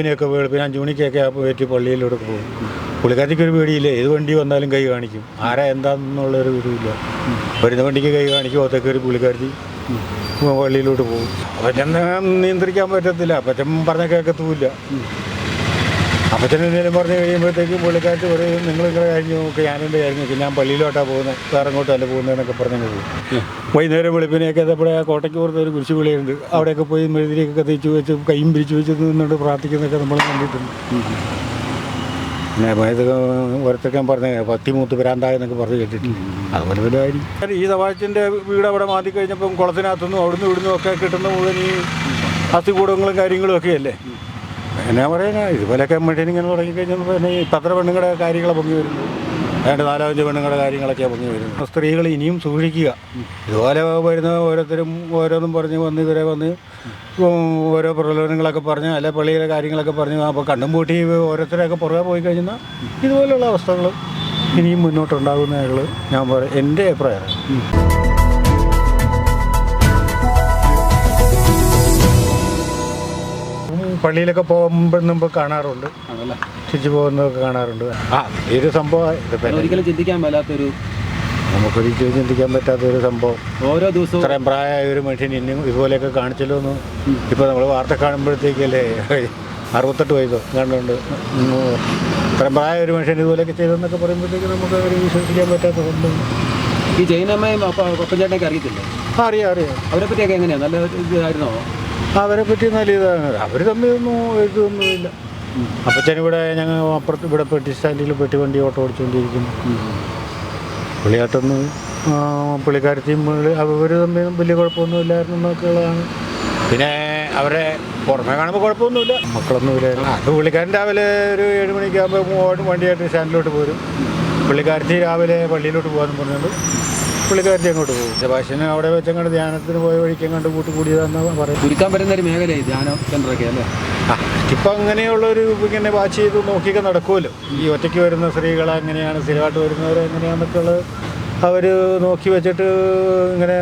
ഇതിനെയൊക്കെ വെളുപ്പിന് അഞ്ചുമണിക്കൊക്കെ മണിക്കൊക്കെ പോയിട്ട് പള്ളിയിലൂടെ പോകും. പുള്ളിക്കാരിക്ക് ഒരു പേടിയില്ല? ഏത് വണ്ടി വന്നാലും കൈ കാണിക്കും. ആരാ എന്താണെന്നുള്ളൊരു ഇതുമില്ല. വരുന്ന വണ്ടിക്ക് കൈ കാണിക്കും അതൊക്കെ ഒരു പുള്ളിക്കാരി പള്ളിയിലോട്ട് പോകും. അപ്പച്ചൻ നിയന്ത്രിക്കാൻ പറ്റത്തില്ല. അപ്പം പറഞ്ഞ കേൾക്കത്തുമില്ല അപ്പച്ചൻ എന്തെങ്കിലും പറഞ്ഞു കഴിയുമ്പോഴത്തേക്കും പുള്ളിക്കാരത്ത് പറയും നിങ്ങൾ ഇങ്ങനെ കാര്യം നോക്കി ഞാനെന്റെ കാര്യം നോക്കി ഞാൻ പള്ളിയിലോട്ടാണ് പോകുന്നത് വേറെ അങ്ങോട്ടല്ല പോകുന്നതെന്നൊക്കെ പറഞ്ഞു പോകും. വൈകുന്നേരം വെളുപ്പിനെയൊക്കെ എത്തപ്പോഴേ ആ കോട്ടയ്ക്ക് പുറത്ത് ഒരു കുരിശ് വിളിയുണ്ട്. അവിടെയൊക്കെ പോയി മെഴുതിരിയൊക്കെ കത്തിച്ച് വെച്ച് കൈയും പിരിച്ചു വെച്ച് നിന്നുകൊണ്ട് പ്രാർത്ഥിക്കുന്നതൊക്കെ നമ്മൾ കണ്ടിട്ടുണ്ട്. പിന്നെ ഇത് പറഞ്ഞ പത്തിമൂത്ത് ഭ്രാന്തായെന്നൊക്കെ പറഞ്ഞ് കേട്ടിട്ടുണ്ട്. അതുപോലെ ഈ സവാച്ചിന്റെ വീട് അവിടെ മാറ്റി കഴിഞ്ഞപ്പം കുളത്തിനകത്തുനിന്നും അവിടുന്ന് ഇവിടുന്നും ഒക്കെ കിട്ടുന്ന മുഴുവൻ ഈ അസ്ഥികൂടങ്ങളും കാര്യങ്ങളും ഒക്കെ അല്ലേ? എന്നാ പറയാനാ ഇതുപോലെയൊക്കെ മനുഷ്യൻ ഇങ്ങനെ തുടങ്ങിക്കഴിഞ്ഞാൽ പിന്നെ പത്ര പെണ്ണുങ്ങളുടെ കാര്യങ്ങളെ പൊങ്ങി വരുന്നു രണ്ട് നാലഞ്ച് പെണ്ണുങ്ങളുടെ കാര്യങ്ങളൊക്കെ പൊങ്ങി വരുന്നു സ്ത്രീകൾ ഇനിയും സൂക്ഷിക്കുക. ഇതുപോലെ വരുന്ന ഓരോരുത്തരും ഓരോന്നും പറഞ്ഞ് വന്ന് ഇവരെ വന്ന് ഓരോ പ്രലോഭനങ്ങളൊക്കെ പറഞ്ഞ് അല്ലെ പള്ളിയിലെ കാര്യങ്ങളൊക്കെ പറഞ്ഞ് അപ്പോൾ കണ്ണും പൂട്ടി ഓരോരുത്തരെയൊക്കെ പുറകെ പോയി കഴിഞ്ഞാൽ ഇതുപോലെയുള്ള അവസ്ഥകൾ ഇനിയും മുന്നോട്ടുണ്ടാകുന്നതിൽ ഞാൻ പറയും എന്റെ അഭിപ്രായം. പള്ളിയിലൊക്കെ പോകുമ്പോൾ മുമ്പ് കാണാറുണ്ട്. അതല്ലേ തിരിച്ചു പോകുന്നതൊക്കെ കാണാറുണ്ട്. ആ ഒരു സംഭവം ഇതിപ്പോൾ ഒരിക്കലും ചിന്തിക്കാൻ മേലാത്തൊരു നമുക്കൊരിക്കലും ചിന്തിക്കാൻ പറ്റാത്ത ഒരു സംഭവം. ഓരോ ദിവസവും ഇത്രയും പ്രായമായ ഒരു മനുഷ്യൻ ഇനി ഇതുപോലെയൊക്കെ കാണിച്ചല്ലോ എന്ന്. ഇപ്പോൾ നമ്മൾ വാർത്ത കാണുമ്പോഴത്തേക്കല്ലേ അറുപത്തെട്ട് വയസ്സോ കണ്ടുണ്ട്. ഇത്രയും പ്രായ ഒരു മനുഷ്യൻ ഇതുപോലെയൊക്കെ ചെയ്തെന്നൊക്കെ പറയുമ്പോഴത്തേക്ക് നമുക്ക് അവർ വിശ്വസിക്കാൻ പറ്റാത്ത സംഭവം ഈ ജൈനമ്മയും അപ്പൊ അറിയത്തില്ലേ? ആ, അറിയാം അറിയാം. അവരെ പറ്റിയൊക്കെ എങ്ങനെയാ? നല്ല ഇതായിരുന്നോ അവരെ പറ്റി നല്ല ഇതാണ്. അവർ തമ്മിലൊന്നും ഇതൊന്നുമില്ല അപ്പച്ചൻ ഇവിടെ ഞങ്ങൾ അപ്പുറത്ത് ഇവിടെ പെട്ടി സ്റ്റാൻഡിൽ പെട്ടി വണ്ടി ഓട്ടോ ഓടിച്ചുകൊണ്ടിരിക്കുന്നു. പുള്ളിയാട്ടൊന്ന് പുള്ളിക്കാരത്തെയും അവർ തമ്മിൽ വലിയ കുഴപ്പമൊന്നും ഇല്ലായിരുന്നു എന്നൊക്കെയുള്ളതാണ്. പിന്നെ അവരെ പുറമെ കാണുമ്പോൾ കുഴപ്പമൊന്നുമില്ല. മക്കളൊന്നുമില്ല അത് പുള്ളിക്കാരൻ രാവിലെ ഒരു ഏഴ് മണിക്കാകുമ്പോൾ വണ്ടിയായിട്ട് സ്റ്റാൻഡിലോട്ട് പോരും. പുള്ളിക്കാരത്തി രാവിലെ പള്ളിയിലോട്ട് പോകാമെന്ന് പറഞ്ഞുകൊണ്ട് പുള്ളിക്കാരത്തി അങ്ങോട്ട് പോകും ശബാഷിന് അവിടെ വെച്ചങ്ങോട്ട് ധ്യാനത്തിന് പോയ വഴിക്ക് അങ്ങോട്ട് കൂട്ടി കൂടിയതാണെന്ന് പറയും ചുരുക്കാൻ പറ്റുന്ന ഒരു മേഖലയായി ധ്യാന സെന്ററൊക്കെ അല്ലേ? ഇപ്പം അങ്ങനെയുള്ളൊരു ഇങ്ങനെ വാച്ച് ചെയ്ത് നോക്കിയൊക്കെ നടക്കുമല്ലോ ഈ ഒറ്റയ്ക്ക് വരുന്ന സ്ത്രീകൾ എങ്ങനെയാണ് സ്ഥിരമായിട്ട് വരുന്നവർ എങ്ങനെയാണെന്നൊക്കെ ഉള്ളത് അവർ നോക്കി വെച്ചിട്ട് ഇങ്ങനെ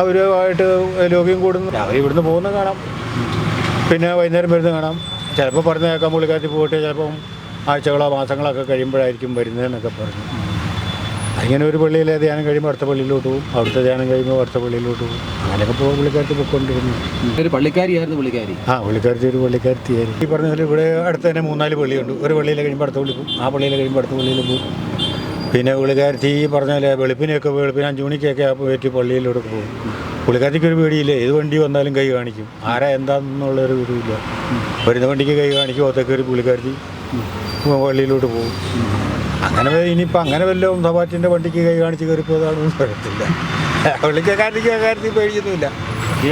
അവരുമായിട്ട് ലോകം കൂടുന്നു. അവർ ഇവിടുന്ന് പോകുന്നത് കാണാം. പിന്നെ വൈകുന്നേരം വരുന്ന കാണാം. ചിലപ്പോൾ പറഞ്ഞ കേൾക്കാൻ പുള്ളിക്കാരത്തി പോയിട്ട് ചിലപ്പം ആഴ്ചകളോ മാസങ്ങളൊക്കെ കഴിയുമ്പോഴായിരിക്കും വരുന്നതെന്നൊക്കെ പറഞ്ഞു. അങ്ങനെ ഒരു പള്ളിയിലെ ധ്യാനം കഴിയുമ്പോൾ അടുത്ത പള്ളിയിലോട്ട് പോകും. അവിടുത്തെ ധ്യാനം കഴിയുമ്പോൾ അടുത്ത പള്ളിയിലോട്ട് പോകും. അങ്ങനെയൊക്കെ പോകും പുള്ളിക്കാരത്തി പൊയ്ക്കൊണ്ടിരുന്നു. ഒരു പള്ളിക്കാരിയായിരുന്നു പുള്ളിക്കാരി? ആ പുള്ളിക്കാരത്തി ഒരു പള്ളിക്കാരത്തിയായിരുന്നു ഈ പറഞ്ഞ പോലെ ഇവിടെ അടുത്ത് തന്നെ മൂന്നാൽ പള്ളിയുണ്ട്. ഒരു പള്ളിയിൽ കഴിയുമ്പോൾ അടുത്ത പള്ളി പോകും. ആ പള്ളിയിൽ കഴിയുമ്പോൾ അടുത്ത പള്ളിയിൽ പോകും. പിന്നെ പുള്ളിക്കാരത്തി ഈ പറഞ്ഞ പോലെ വെളുപ്പിനെയൊക്കെ വെളുപ്പിന് അഞ്ച് മണിക്കൊക്കെ പറ്റി പള്ളിയിലൂടെ പോകും. പുള്ളിക്കാരത്തിക്ക് ഒരു പേടിയില്ല? ഏത് വണ്ടി വന്നാലും കൈ കാണിക്കും. ആരാ എന്താണെന്നുള്ളൊരു ഇതുമില്ല. വരുന്ന വണ്ടിക്ക് കൈ കാണിക്കും. ഒത്തക്കൊരു പുള്ളിക്കാരത്തി പള്ളിയിലോട്ട് പോകും. അങ്ങനെ ഇനിയിപ്പോൾ അങ്ങനെ വല്ലതും സവാറ്റിന്റെ വണ്ടിക്ക് കൈ കാണിച്ച് കയറിപ്പോയതാണെന്ന് പറയത്തില്ല പുള്ളിക്ക് കാര്യത്തിൽ കാര്യത്തിൽ പേടിയൊന്നുമില്ല.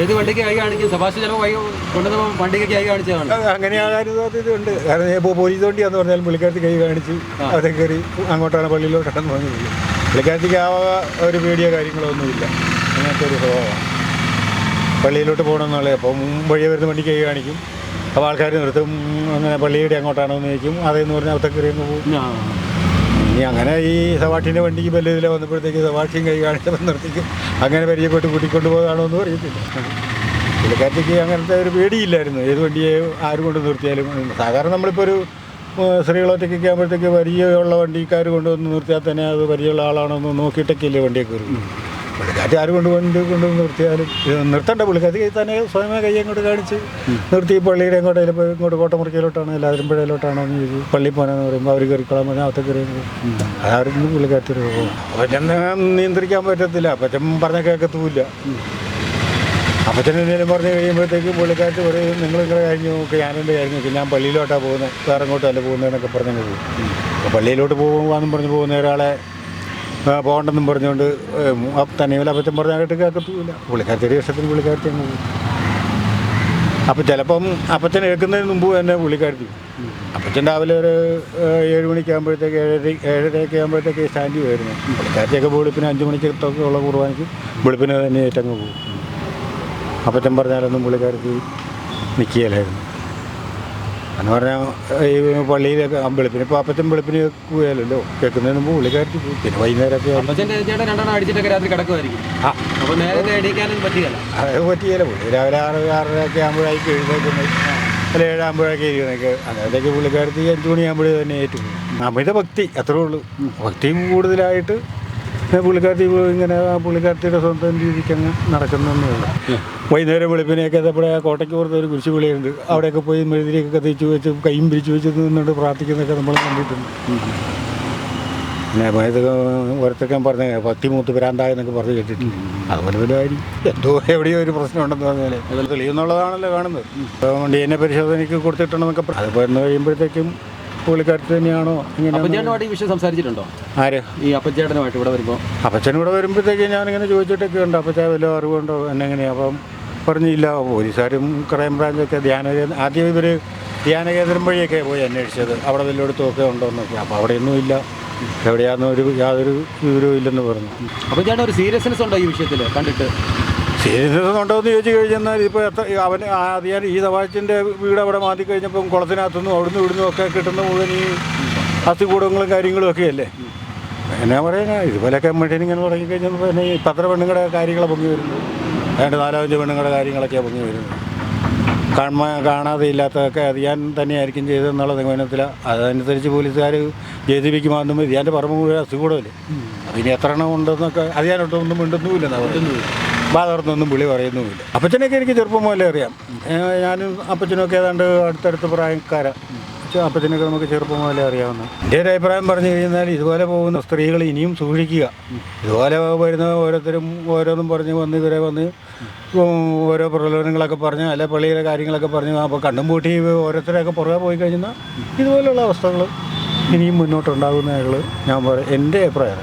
ഏത് വണ്ടിക്ക് കൈ കാണിക്കും? സഭാഷ് ചിലപ്പോൾ കൈ വണ്ടിക്ക് കൈ കാണിച്ചതാണ്. അങ്ങനെ സാധ്യതയുണ്ട് കാരണം ഇപ്പോൾ പോലീസ് വണ്ടിയാന്ന് പറഞ്ഞാൽ പുള്ളിക്കാരത്തി കൈ കാണിച്ച് അവിടെ കയറി അങ്ങോട്ടാണ് പള്ളിയിലോട്ടാണ് പറഞ്ഞത് പുള്ളിക്കാരത്തിക്ക് ആ ഒരു പേടിയോ കാര്യങ്ങളോ ഒന്നുമില്ല. അങ്ങനത്തെ ഒരു സ്വഭാവമാണ് പള്ളിയിലോട്ട് പോകണമെന്നുള്ളത് അപ്പം വഴിയെ വരുന്ന വണ്ടിക്ക് കൈ കാണിക്കും. അപ്പോൾ ആൾക്കാർ നിർത്തും. അങ്ങനെ പള്ളിയുടെ അങ്ങോട്ടാണോ എന്ന് ചോദിക്കും. അതേന്ന് പറഞ്ഞാൽ അവിടെ കയറി അങ്ങ് പോകും. ഇനി അങ്ങനെ ഈ സവാട്ടിന്റെ വണ്ടിക്ക് ബല്ലിതിലെ വന്നപ്പോഴത്തേക്ക് സവാട്ടിയും കൈ കാണിച്ചപ്പോൾ നിർത്തിക്കും അങ്ങനെ പരിചയപ്പെട്ട് കൂട്ടിക്കൊണ്ട് പോകാനോ എന്ന് അറിയത്തില്ല. പുള്ളിക്കാരത്തേക്ക് അങ്ങനത്തെ ഒരു പേടിയില്ലായിരുന്നു. ഏത് വണ്ടിയെ ആര് കൊണ്ട് നിർത്തിയാലും. സാധാരണ നമ്മളിപ്പോൾ ഒരു സ്ത്രീകളൊറ്റയ്ക്കൊക്കെ ആകുമ്പോഴത്തേക്ക് പരിചയമുള്ള വണ്ടിക്കാർ കൊണ്ടുവന്ന് നിർത്തിയാൽ തന്നെ അത് പരിചയമുള്ള ആളാണോ എന്ന് നോക്കിയിട്ടൊക്കെയല്ലേ വണ്ടിയൊക്കെ വരും പുള്ളിക്കാറ്റ് ആര് കൊണ്ട് വണ്ടി കൊണ്ടുവന്ന് നിർത്തിയാലും നിർത്തണ്ട? പുള്ളിക്കാറ്റ് തന്നെ സ്വയമേ കൈ അങ്ങോട്ട് കാണിച്ച് നിർത്തി. പള്ളിയുടെ അങ്ങോട്ടേലും ഇപ്പോൾ ഇങ്ങോട്ട് കോട്ടമുറിക്കയിലോട്ടാണ് എല്ലാവരും പുഴയിലോട്ടാണോ എന്ന് ചോദിച്ചു പള്ളി പോകാനെന്ന് പറയുമ്പോൾ അവർ കയറിക്കോളാൻ പറഞ്ഞാൽ അകത്ത് കയറി അതായിരുന്നു പുള്ളിക്കാറ്റ് അപ്പച്ചൻ നിയന്ത്രിക്കാൻ പറ്റത്തില്ല. അപ്പച്ചൻ പറഞ്ഞ കേൾക്കത്തുമില്ല. അപ്പച്ചൻ എന്തെങ്കിലും പറഞ്ഞു കഴിയുമ്പോഴത്തേക്ക് പുള്ളിക്കാറ്റ് പറയും നിങ്ങൾ ഇങ്ങനെ കാര്യം നോക്കി ഞാനെന്റെ കാര്യം നോക്കി ഞാൻ പള്ളിയിലോട്ടാണ് പോകുന്നത് വേറെ അങ്ങോട്ടല്ല പോകുന്നതെന്നൊക്കെ പറഞ്ഞു പോകും. അപ്പോൾ പള്ളിയിലോട്ട് പോകുവാന്നും പറഞ്ഞു പോകുന്ന ഒരാളെ പോകണ്ടെന്നും പറഞ്ഞുകൊണ്ട് തന്നെയും അബദ്ധം പറഞ്ഞാൽ കേട്ട് കേൾക്കത്തുമില്ല പുള്ളിക്കാരത്തിയുടെ ഇഷ്ടത്തിന് പുള്ളിക്കാരത്തി അങ്ങ് പോകും. അപ്പം ചിലപ്പം അപ്പച്ചൻ കേൾക്കുന്നതിന് മുമ്പ് തന്നെ പുള്ളിക്കാരത്തി അപ്പച്ചൻ രാവിലെ ഒരു ഏഴ് മണിക്കാകുമ്പോഴത്തേക്ക് ഏഴര ഏഴരയൊക്കെ ആകുമ്പോഴത്തേക്ക് സ്റ്റാൻഡ് വരുന്നു പുള്ളിക്കാരത്തിയൊക്കെ വെളുപ്പിന് അഞ്ച് മണിക്കത്തൊക്കെ ഉള്ള കുർബാനയ്ക്ക് വെളുപ്പിന് തന്നെ ഏറ്റങ്ങ് പോകും. അപ്പച്ചൻ പറഞ്ഞാലൊന്നും പുള്ളിക്കാരത്തി നിൽക്കുകയില്ലായിരുന്നു എന്ന് പറഞ്ഞാൽ ഈ പള്ളിയിലൊക്കെ വെളുപ്പിന് അപ്പച്ചൻ വെളുപ്പിന് പോയാലല്ലോ കേൾക്കുന്നതിന് മുമ്പ് പുള്ളിക്കാരത്തി പോയി. പിന്നെ വൈകുന്നേരമൊക്കെ ആ. അത് പറ്റിയല്ല. പുള്ളി രാവിലെ ആറ് ആറരയൊക്കെ ആകുമ്പോഴേക്ക് എഴുന്നേക്കുന്നത് അല്ല ഏഴാകുമ്പോഴൊക്കെ ഇരിക്കണൊക്കെ അന്നേരത്തേക്ക് പുള്ളിക്കാരത്തി അഞ്ചു മണിയാകുമ്പോഴേ തന്നെ ഏറ്റു അമിത ഭക്തി അത്രേ ഉള്ളൂ. ഭക്തിയും കൂടുതലായിട്ട് പുള്ളിക്കാരത്തി ഇങ്ങനെ ആ പുള്ളിക്കാരത്തിയുടെ സ്വന്തം രീതിക്ക് അങ്ങ് നടക്കുന്നതേ ഉള്ളൂ. വൈകുന്നേരം വെളുപ്പിനെയൊക്കെ ആ കോട്ടയ്ക്ക് പുറത്ത് ഒരു കുരിശ് വിളിയുണ്ട്. അവിടെയൊക്കെ പോയി മെഴുതിരിയൊക്കെ കത്തിച്ച് വെച്ച് കൈയും പിരിച്ചു വെച്ച് നിന്നിട്ട് പ്രാർത്ഥിക്കുന്നതൊക്കെ നമ്മൾ കണ്ടിട്ടുണ്ട്. പിന്നെ ഇത് ഓരോരുത്തർക്കാൻ പറഞ്ഞ ഭക്തി മൂത്ത് ഭ്രാന്തായെന്നൊക്കെ പറഞ്ഞു കേട്ടിട്ടുണ്ട്. അതുപോലെ വല്ല കാര്യം. എന്തോ എവിടെയോ ഒരു പ്രശ്നം ഉണ്ടെന്ന് പറഞ്ഞാൽ അതിൽ തെളിയുന്നുള്ളതാണല്ലോ കാണുന്നത്. ഡി എൻ എ പരിശോധനയ്ക്ക് കൊടുത്തിട്ടുണ്ടെന്നൊക്കെ അത് പറഞ്ഞു കഴിയുമ്പോഴത്തേക്കും പുള്ളിക്കാരത്ത് തന്നെയാണോ? അപ്പച്ചേട്ടനുമായിട്ട് ഈ വിഷയം സംസാരിച്ചിട്ടുണ്ടോ? ആര്? ഈ അപ്പച്ചേട്ടനുമായിട്ട് ഇവിടെ വരുമ്പോൾ അപ്പച്ചൻ ഇവിടെ വരുമ്പോഴത്തേക്ക് ഞാനിങ്ങനെ ചോദിച്ചിട്ടൊക്കെ ഉണ്ട്. അപ്പച്ച വല്ല അറിവുണ്ടോ? എന്നെങ്ങനെയാ? അപ്പം പറഞ്ഞില്ല. പോലീസുകാരും ക്രൈംബ്രാഞ്ചൊക്കെ ധ്യാന ആദ്യം ഇവർ ധ്യാന കേന്ദ്രം വഴിയൊക്കെ പോയി അന്വേഷിച്ചത്. അവിടെ വല്ല ഒക്കെ ഉണ്ടോ എന്നൊക്കെ. അപ്പോൾ അവിടെയൊന്നും ഇല്ല. എവിടെയാന്നൊരു യാതൊരു വിവരവും ഇല്ലെന്ന് പറഞ്ഞു. അപ്പച്ചേട്ടൻ ഒരു സീരിയസ്നെസ് ഉണ്ടോ ഈ വിഷയത്തിൽ കണ്ടിട്ട്? എന്ന് ചോദിച്ചു കഴിഞ്ഞാൽ ഇപ്പോൾ എത്ര അവൻ ആദ്യം ഈ തവാച്ചിന്റെ വീട് അവിടെ മാറ്റി കഴിഞ്ഞപ്പം കുളത്തിനകത്തുനിന്നും അവിടുന്ന് ഇവിടുന്നും ഒക്കെ കിട്ടുന്ന മുഴുവൻ ഈ അസ്ഥികൂടങ്ങളും കാര്യങ്ങളും ഒക്കെ അല്ലേ? എന്നാ പറയാനാ ഇതുപോലെയൊക്കെ മെഷീൻ ഇങ്ങനെ തുടങ്ങി കഴിഞ്ഞാൽ പിന്നെ ഈ പത്ര പെണ്ണുങ്ങളുടെ കാര്യങ്ങളെ പൊങ്ങി വരുന്നു. രണ്ട് നാലഞ്ച് പെണ്ണുങ്ങളുടെ കാര്യങ്ങളൊക്കെ പൊങ്ങി വരുന്നു കാണാ കാണാതെ ഇല്ലാത്തതൊക്കെ അതിയാൻ തന്നെയായിരിക്കും ചെയ്തതെന്നുള്ള നിഗമനത്തിൽ അതനുസരിച്ച് പോലീസുകാർ ജെ സി ബിക്ക് മാറ്റുമ്പോൾ ഇതിന്റെ പറമ്പ് മുഴുവൻ അസുഖൂടല്ലേ അതിന് എത്ര എണ്ണം ഉണ്ടെന്നൊക്കെ അറിയാനൊട്ടൊന്നും മിണ്ടുന്നുമില്ല. ബാധർന്നൊന്നും വിളി പറയുന്നുമില്ല. അപ്പച്ചനൊക്കെ എനിക്ക് ചെറുപ്പം മുതലേ അറിയാം ഞാനും അപ്പച്ചനൊക്കെ ഏതാണ്ട് അടുത്തടുത്ത് പ്രായക്കാരാണ് അപ്പച്ചനൊക്കെ നമുക്ക് ചെറുപ്പം മുതലേ അറിയാവുന്ന എന്റെ ഒരു അഭിപ്രായം പറഞ്ഞു കഴിഞ്ഞാൽ ഇതുപോലെ പോകുന്ന സ്ത്രീകൾ ഇനിയും സൂക്ഷിക്കുക. ഇതുപോലെ വരുന്ന ഓരോരുത്തരും ഓരോന്നും പറഞ്ഞ് വന്ന് ഇവരെ വന്ന് ഓരോ പ്രലോഭനങ്ങളൊക്കെ പറഞ്ഞ് അല്ലെ പള്ളിയിലെ കാര്യങ്ങളൊക്കെ പറഞ്ഞ് അപ്പോൾ കണ്ണും പൂട്ടി ഓരോരുത്തരെയൊക്കെ പുറകെ പോയി കഴിഞ്ഞാൽ ഇതുപോലെയുള്ള അവസ്ഥകൾ ഇനിയും മുന്നോട്ടുണ്ടാകുന്നതായിട്ടുള്ള ഞാൻ പറയും എന്റെ അഭിപ്രായം.